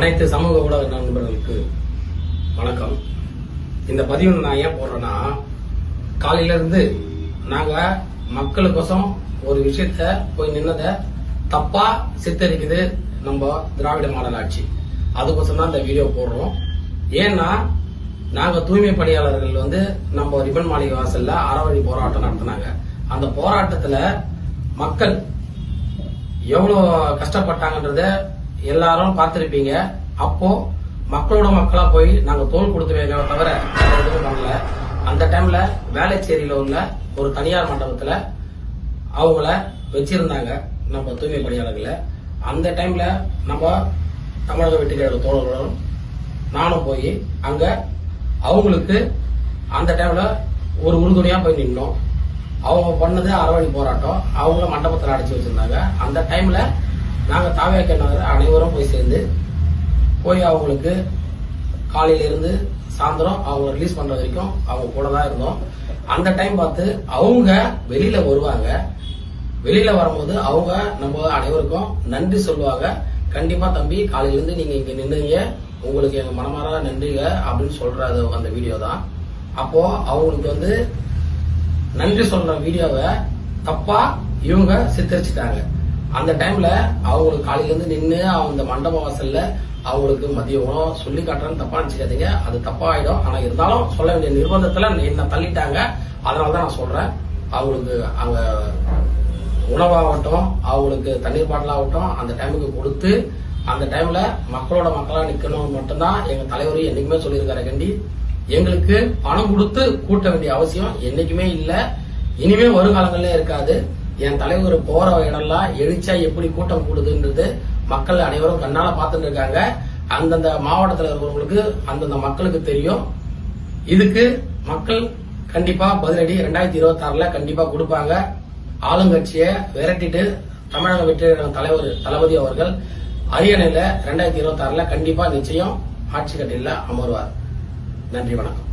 அனைத்து சமூக ஊடக நண்பர்களுக்கு வணக்கம். இந்த பதிவு நான் ஏன் போடுறேன்னா காலையில இருந்து நாங்க மக்களுக்கோசம் ஒரு விஷயத்த போய் நின்னத தப்பா சித்தரிக்குது நம்ம திராவிட மாடல் ஆட்சி அதுக்கோசம் தான் இந்த வீடியோ போடுறோம். ஏன்னா நாங்க தூய்மை பணியாளர்கள் வந்து நம்ம ரிப்பன் மாளிகை வாசல்ல அறவழி போராட்டம் நடத்தினாங்க. அந்த போராட்டத்துல மக்கள் எவ்வளவு கஷ்டப்பட்டாங்கன்றத எல்லாரும் பார்த்திருப்பீங்க. அப்போ மக்களோட மக்களா போய் நாங்க தோல் கொடுத்துவே தவிர எதுவும் பண்ணல. அந்த டைம்ல வேலைச்சேரியில உள்ள ஒரு தனியார் மண்டபத்துல அவங்கள வச்சிருந்தாங்க நம்ம தூய்மை பணியாளர்களை. அந்த டைம்ல நம்ம தமிழக வெற்றிகளோட தோழர்களும் நானும் போய் அங்க அவங்களுக்கு அந்த டைம்ல ஒரு உறுதுணையா போய் நின்னோம். அவங்க பண்ணது அறவழி போராட்டம். அவங்கள மண்டபத்தில் அடைச்சி வச்சிருந்தாங்க. அந்த டைம்ல நாங்க தாவியாக்கினர் அனைவரும் போய் சேர்ந்து போய் அவங்களுக்கு காலையிலேருந்து சாயந்தரம் அவங்க ரிலீஸ் பண்ற வரைக்கும் அவங்க கூட தான் இருந்தோம். அந்த டைம் பார்த்து அவங்க வெளியில வருவாங்க. வெளியில வரும்போது அவங்க நம்ம அனைவருக்கும் நன்றி சொல்லுவாங்க. கண்டிப்பா தம்பி காலையிலேருந்து நீங்கள் நீங்க இங்க நின்னுங்க. உங்களுக்கு எங்க மனமார நன்றிங்க அப்படின்னு சொல்றது அந்த வீடியோ தான். அப்போ அவங்களுக்கு வந்து நன்றி சொல்ற வீடியோவை தப்பா இவங்க சித்தரிச்சிட்டாங்க. அந்த டைம்ல அவங்களுக்கு காலையில இருந்து நின்று அந்த மண்டப வாசல்ல அவங்களுக்கு மதிய உணவு சொல்லி காட்டுறேன்னு தப்பா நினைச்சுக்காதீங்க. அது தப்பா ஆயிடும் ஆனா இருந்தாலும் சொல்ல வேண்டிய நிர்பந்தத்துல என்ன தள்ளிட்டாங்க. அதனாலதான் நான் சொல்றேன். அவங்களுக்கு அங்க உணவாகட்டும் அவங்களுக்கு தண்ணீர் பாட்டில் ஆகட்டும் அந்த டைமுக்கு கொடுத்து அந்த டைம்ல மக்களோட மக்களா நிக்கணும் மட்டும்தான் எங்க தலைவர் என்னைக்குமே சொல்லியிருக்காரு கண்டி. எங்களுக்கு பணம் கொடுத்து கூட்ட வேண்டிய அவசியம் என்னைக்குமே இல்லை. இனிமே வருங்காலங்களே இருக்காது. என் தலைவர் போற இடம்லாம் எழுச்சா எப்படி கூட்டம் கூடுதுன்றது மக்கள் அனைவரும் கண்ணால பார்த்துட்டு இருக்காங்க. அந்தந்த மாவட்டத்தில் இருக்கிறவங்களுக்கு அந்தந்த மக்களுக்கு தெரியும். இதுக்கு மக்கள் கண்டிப்பா பதிலடி ரெண்டாயிரத்தி இருபத்தி ஆறுல கண்டிப்பா கொடுப்பாங்க. ஆளுங்கட்சியை விரட்டிட்டு தமிழக வெற்றி தலைவர் தளபதி அவர்கள் அரியணையில ரெண்டாயிரத்தி இருபத்தி ஆறுல கண்டிப்பா நிச்சயம் ஆட்சி கட்டில அமர்வார். நன்றி வணக்கம்.